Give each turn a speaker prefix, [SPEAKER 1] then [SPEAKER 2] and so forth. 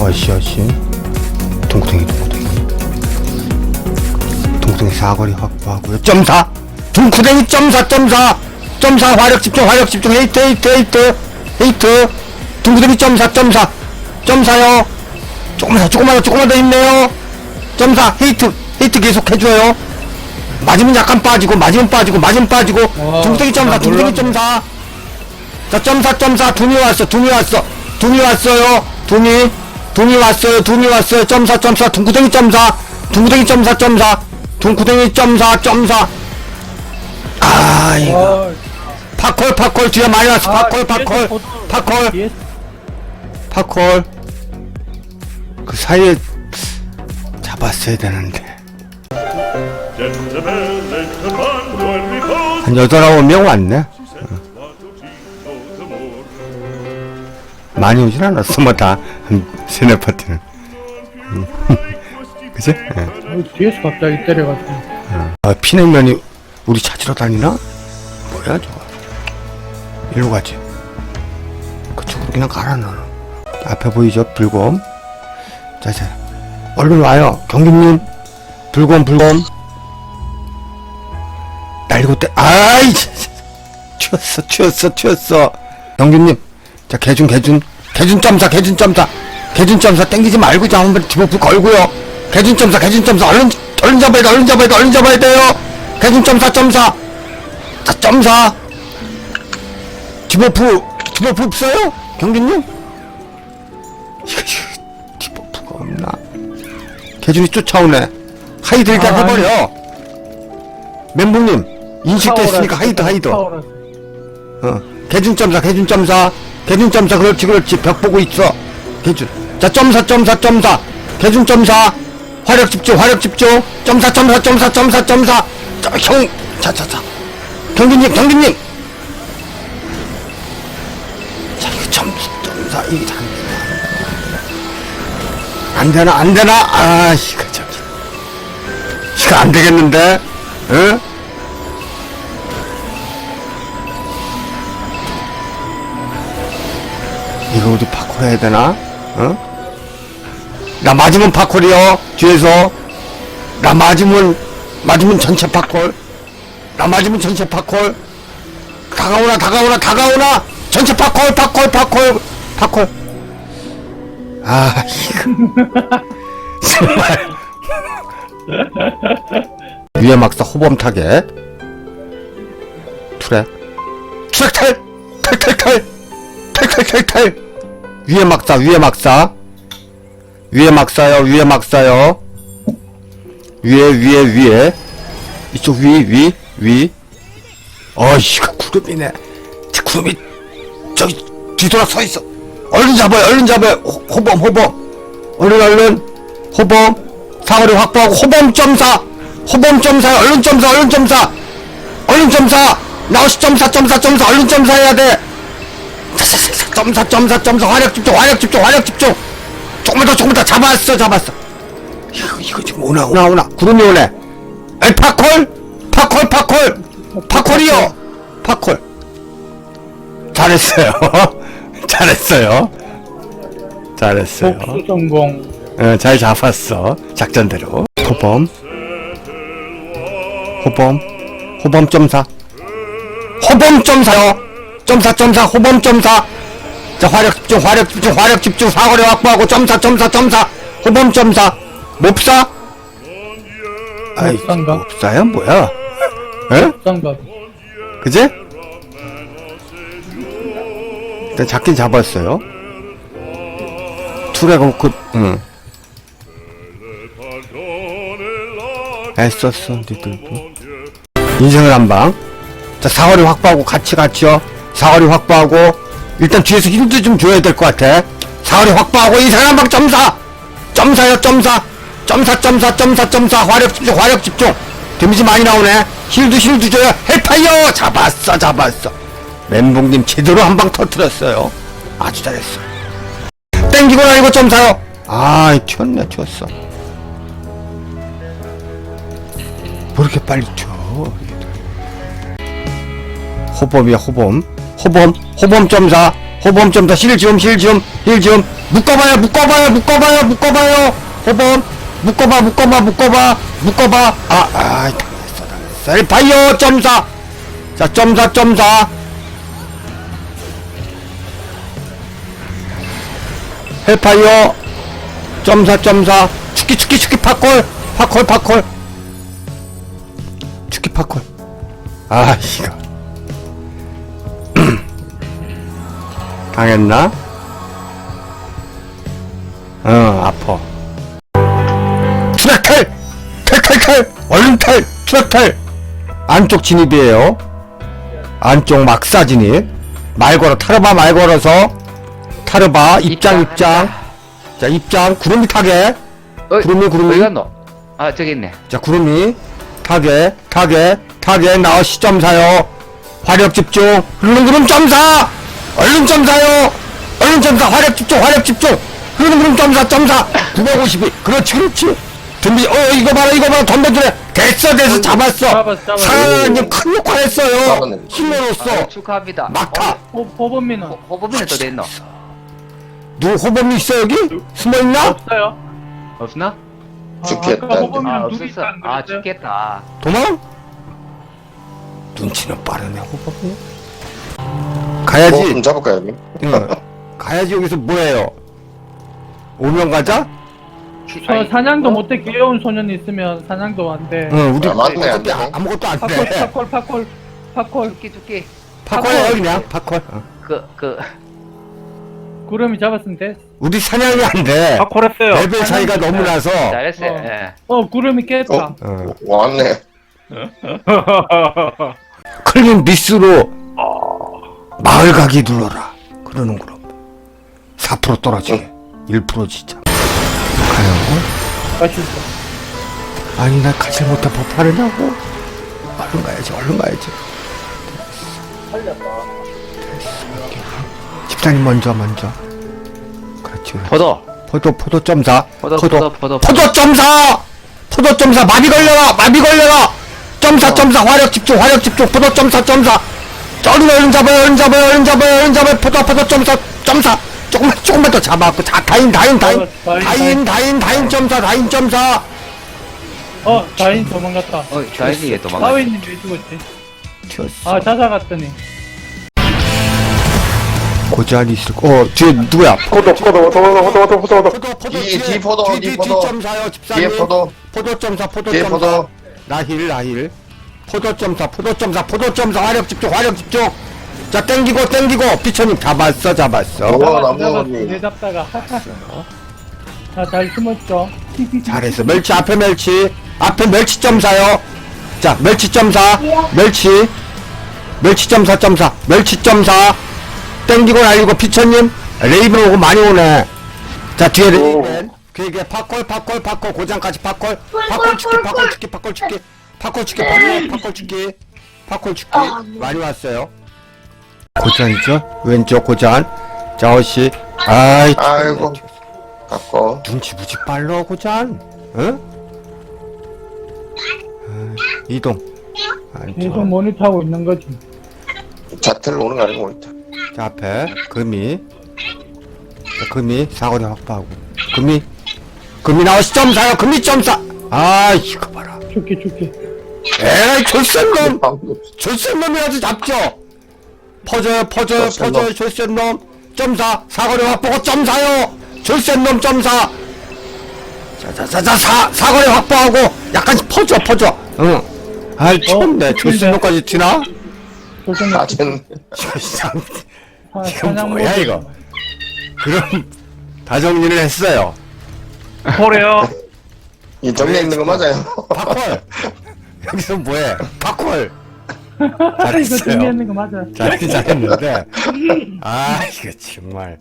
[SPEAKER 1] 어씨 어씨. 동구탱이 동구탱이. 동구탱이 사거리 확보하고요. 점사! 동구탱이 점사 점사! 점사 화력 집중 화력 집중. 헤이트 헤이트 헤이트. 헤이트. 동구탱이 점사 점사. 점사요. 조금만 더 조금만 더 조금만 더 힘내요. 점사 헤이트. 헤이트 계속 해줘요. 맞으면 약간 빠지고 맞으면 빠지고 맞으면 빠지고.
[SPEAKER 2] 와,
[SPEAKER 1] 둥둥이 점사
[SPEAKER 2] 놀랐네.
[SPEAKER 1] 점사. 자 점사 점사. 둠이 왔어 둠이 왔어. 둠이 왔어요. 둠이 둠이 왔어요 둠이 왔어요. 점사 점사 둥구덩이 점사. 둥구덩이 점사 점사. 둥구덩이 점사 점사. 아 이거.
[SPEAKER 2] 아,
[SPEAKER 1] 파콜 파콜. 뒤에 많이 왔어.
[SPEAKER 2] 아,
[SPEAKER 1] 파콜 파콜. 파콜. 파콜. 그 사이에 잡았어야 되는데. 한 여덟 아홉 명 왔네 많이 오진 않았어. 뭐다 세네 파티는. 음. 그치? 예.
[SPEAKER 2] 어, 뒤에서 갑자기 때려가지고.
[SPEAKER 1] 아 피냉면이 우리 찾으러 다니나? 뭐야 저거? 일로 가지. 그쪽으로 그냥 가라 너는 앞에 보이죠? 불곰? 자자. 얼른 와요. 경기님. 불곰 불곰. 날리고 때 아이! 튀었어 튀었어 튀었어. 경기님. 자 개준 개준 개준 점사 개준 점사. 개준 점사 땡기지 말고 자 한번 디버프 걸고요. 개준 점사 개준 점사. 얼른 얼른 잡아야 돼 얼른 잡아야 돼 얼른 잡아야 돼요. 개준 점사 점사. 자 점사. 디버프 디버프 없어요 경기님? 이거 이거 디버프가 없나? 개준이 쫓아오네. 하이드 일단
[SPEAKER 2] 아,
[SPEAKER 1] 해버려. 멘붕님 인식됐으니까 하이드 하이드. 어. 개준 점사, 개준 점사, 개준 점사, 그렇지, 그렇지. 벽 보고 있어. 개준. 자, 점사, 점사, 점사. 개준 점사. 화력 집중, 화력 집중. 점사, 점사, 점사, 점사, 점사. 자, 형, 자, 자, 자. 경기님, 경기님. 자, 이거 점, 점사, 이거 안 되나, 안 되나? 아, 이거 저기. 이거 안 되겠는데? 응? 우리 파콜 해야 되나? 어? 나 맞으면 파콜이요 뒤에서. 나 맞으면 맞으면 전체 파콜 나 맞으면 전체 파콜 다가오나 다가오나 다가오나. 전체 파콜 파콜 파콜 파콜 아 정말. 위에 막사 호범 타겟 트랙. 트랙 탈 탈탈탈 탈탈탈탈 위에 막사 위에 막사. 위에 막사요 위에 막사요. 위에 위에 위에. 이쪽 위 위 위. 어이가 구름이네. 저 구름이 저기 뒤돌아 서있어. 얼른 잡아요 얼른 잡아요. 호, 호범 호범. 얼른 얼른. 호범. 사거리 확보하고 호범 점사. 호범 점사 얼른 점사 얼른 점사. 얼른 점사. 나오시 점사 점사 점사. 얼른 점사 해야 돼 점사 점사 점사. 화력 집중 화력 집중 화력 집중. 조금만 더 조금만 더. 잡았어 잡았어. 이거 이거 지금 오나 오나 오나. 구름이 오네. 에 파콜? 파콜 파콜. 파콜이요. 파콜 잘했어요. 잘했어요. 잘했어요.
[SPEAKER 2] 복수 성공.
[SPEAKER 1] 어, 잘 잡았어. 작전대로. 호범. 호범. 호범 점사. 호범 점사요 점사 점사 호범 점사. 자 화력 집중 화력 집중 화력 집중. 사거리 확보하고 점사 점사 점사. 호범 점사. 몹사? 아이
[SPEAKER 2] 몹사인가?
[SPEAKER 1] 몹사야 뭐야? 에?
[SPEAKER 2] 쌍가?
[SPEAKER 1] 그지? 일단 잡긴 잡았어요. 투레가 그 응. 애썼어 니들도. 인생을 한방. 자 사거리 확보하고 같이 같이요 사거리 확보하고 일단 뒤에서 힘도 좀 줘야 될 것 같아. 사거리 확보하고 인생을 한방 점사! 점사요 점사! 점사 점사 점사 점사! 화력 집중 화력 집중! 데미지 많이 나오네. 힐드 힐드 줘요. 헬파이어! 잡았어 잡았어. 멘붕님 제대로 한 방 터뜨렸어요. 아주 잘했어. 땡기고 나이고 점사요. 아 튀었네 튀었어. 뭐 이렇게 빨리 튀어. 호범이야 호범 호범 호범 점사 호범 점사 실좀 실좀 실좀 묶어봐요 묶어봐요 묶어봐요 묶어봐요. 호범 묶어봐 묶어봐 묶어봐 묶어봐. 아아 당했어 당했어 헬파이어 점사. 자 점사 점사. 헬파이어 점사 점사. 축기 축기 축기 팝콜 팝콜 팝콜. 축기 팝콜. 아 이거 당했나? 어 아파. 트랙탈! 탈탈탈! 얼른 탈! 트랙탈! 안쪽 진입이에요. 안쪽 막사 진입. 말 걸어 타르바 말 걸어서. 타르바 입장 입장. 자 입장. 구름이 타게.
[SPEAKER 3] 어이,
[SPEAKER 1] 구름이 구름이.
[SPEAKER 3] 어디 갔노? 아 저기 있네.
[SPEAKER 1] 자 구름이 타게 타게 타게. 나와 시점 사요. 화력 집중. 흐르는 구름 점사 얼른 점사요. 얼른 점사 화력 집중 화력 집중. 흐르는 구름 점사 점사. 952 그렇지 그렇지. 준비 어 이거 봐라 이거 봐라. 덤벼들래 됐어 됐어. 잡았어.
[SPEAKER 2] 잡았어, 잡았어.
[SPEAKER 1] 사장님 큰 역할 했어요.
[SPEAKER 4] 잡았네.
[SPEAKER 1] 힘으로써
[SPEAKER 3] 아, 축하합니다.
[SPEAKER 1] 막타.
[SPEAKER 2] 호, 호범민은?
[SPEAKER 3] 호, 호범이는 또 됐노?
[SPEAKER 1] 누구 호범이 있어 여기? 숨어있나?
[SPEAKER 2] 없어요.
[SPEAKER 3] 없나?
[SPEAKER 2] 아,
[SPEAKER 4] 죽겠다,
[SPEAKER 2] 아까. 호범이는
[SPEAKER 3] 아
[SPEAKER 2] 둘이
[SPEAKER 3] 없었어
[SPEAKER 2] 있다는
[SPEAKER 3] 아? 죽겠다.
[SPEAKER 1] 도망? 눈치는 빠르네 호범이 가야지
[SPEAKER 4] 뭐 좀 잡을까요 여기?
[SPEAKER 1] 응. 가야지 여기서 뭐해요? 오면 가자?
[SPEAKER 2] 저 사냥도 못해 귀여운 소년이 있으면 사냥도 안 돼.
[SPEAKER 1] 응, 우리
[SPEAKER 4] 아, 맞네, 안
[SPEAKER 1] 어차피
[SPEAKER 4] 돼.
[SPEAKER 1] 아- 아무것도 안 돼.
[SPEAKER 2] 팝콜 팝콜 팝콜
[SPEAKER 3] 죽기 죽기
[SPEAKER 1] 팝콘해 그냥 팝콘. 어.
[SPEAKER 3] 그 그
[SPEAKER 2] 구름이 잡았으면 돼.
[SPEAKER 1] 우리 사냥이 안 돼.
[SPEAKER 2] 팝콜했어요.
[SPEAKER 1] 레벨 차이가 너무 나서.
[SPEAKER 3] 잘했어요
[SPEAKER 2] 어.
[SPEAKER 3] 예.
[SPEAKER 2] 어 구름이 깼다.
[SPEAKER 4] 어?
[SPEAKER 1] 어.
[SPEAKER 4] 왔네.
[SPEAKER 1] 클린 미스로 마을 가기 눌러라. 그러는 그럼 4% 떨어지게. 1% 진짜. 가요?
[SPEAKER 2] 맛있어.
[SPEAKER 1] 아니 나 가지 못해 법하느냐고. 얼른 가야지 얼른 가야지. 됐어. 집사님 먼저 먼저. 그렇지. 그렇지.
[SPEAKER 3] 포도
[SPEAKER 1] 포도 포도 점사
[SPEAKER 3] 포도 포도 포도
[SPEAKER 1] 포도 점사 포도 점사 마비 걸려라 마비 걸려라 점사 점사 화력 집중 화력 집중 포도 점사 점사 얼른 얼른 잡아요 얼른 잡아요 얼른 잡아요 얼른 잡아요. 포도 포도 점사 점사. 조금만 조금만 더 잡아갖고 자 다인 다인 다인.
[SPEAKER 2] 어, 다인,
[SPEAKER 1] 다인 다인. 다인 점사 다인 점사.
[SPEAKER 2] 어 다인 도망갔다.
[SPEAKER 3] 어 자연이 왜 도망가
[SPEAKER 2] 사위님 왜 죽었지?
[SPEAKER 1] 튀었어.
[SPEAKER 2] 아 찾아갔더니.
[SPEAKER 1] 고지안이 있을 거 어 뒤에 누구야?
[SPEAKER 4] 포도 포도 포도 포도 포도 포도 포도.
[SPEAKER 1] 포도 포도
[SPEAKER 4] 뒤- 뒤 포도,
[SPEAKER 1] 뒤,
[SPEAKER 4] 뒤
[SPEAKER 1] 뒤, 뒤
[SPEAKER 4] 포도.
[SPEAKER 1] 점사요 집사님.
[SPEAKER 4] 뒤에 포도.
[SPEAKER 1] 포도 점사 포도
[SPEAKER 4] 뒤에
[SPEAKER 1] 점사.
[SPEAKER 4] 포도.
[SPEAKER 1] 나힐 나힐 포도 점사 포도 점사 포도 점사 화력 집중 화력 집중. 자 땡기고 땡기고. 피처님 잡았어 잡았어.
[SPEAKER 4] 언니.
[SPEAKER 2] 내 잡다가 아잘 숨었죠.
[SPEAKER 1] 잘했어. 멸치 앞에 멸치. 앞에 멸치 점사요. 자 멸치 점사 멸치. 멸치 점사 점사 멸치 점사. 땡기고 날리고 피처님. 레이븐 오고 많이 오네. 자 뒤에 레이븐. 그게 팝콜 팝콜 팝콜. 고장까지 팝콜. 팝콜 축기 팝콜 축기 팝콜 축기 팝콜 축기 팝콜 팝콜 축기 팝콜 축기 많이 왔어요. 고장이죠? 왼쪽 고장 자 어씨. 아이
[SPEAKER 4] 아이고. 갖고.
[SPEAKER 1] 눈치 무지 빨라 고장 응? 아, 이동 안쪽
[SPEAKER 2] 모니터하고 있는 거지.
[SPEAKER 4] 자틀 오는 거 아니고 있다.
[SPEAKER 1] 자 앞에 금이. 자, 금이 사거리 확보하고. 금이. 금이 나와 시점 사요. 금이 점사. 아 이거 봐라.
[SPEAKER 2] 죽기 죽기.
[SPEAKER 1] 에이 졸센놈!
[SPEAKER 4] 방금.
[SPEAKER 1] 졸센놈이라도 잡죠? 퍼져요 퍼져요. 퍼져요 졸센놈. 점사 사거리 확보고 점사요. 졸센놈 점사. 자자자자 사 사거리 확보하고 약간 퍼져 퍼져. 응. 아이 쳤네. 졸센놈까지 튀나?
[SPEAKER 2] 조정이
[SPEAKER 4] 낮은
[SPEAKER 1] 참.
[SPEAKER 2] 사-
[SPEAKER 1] 이거
[SPEAKER 2] 사냥
[SPEAKER 1] 뭐야. 이거? 그럼 다 정리를 했어요.
[SPEAKER 2] 그래요.
[SPEAKER 4] 이 정리에 있는 거 맞아요.
[SPEAKER 1] 팝콜 여기서 뭐해?
[SPEAKER 2] 이거
[SPEAKER 1] 잘했어요.
[SPEAKER 2] 정리하는 거 맞아.
[SPEAKER 1] 잘했 잘했는데. 아 이거 정말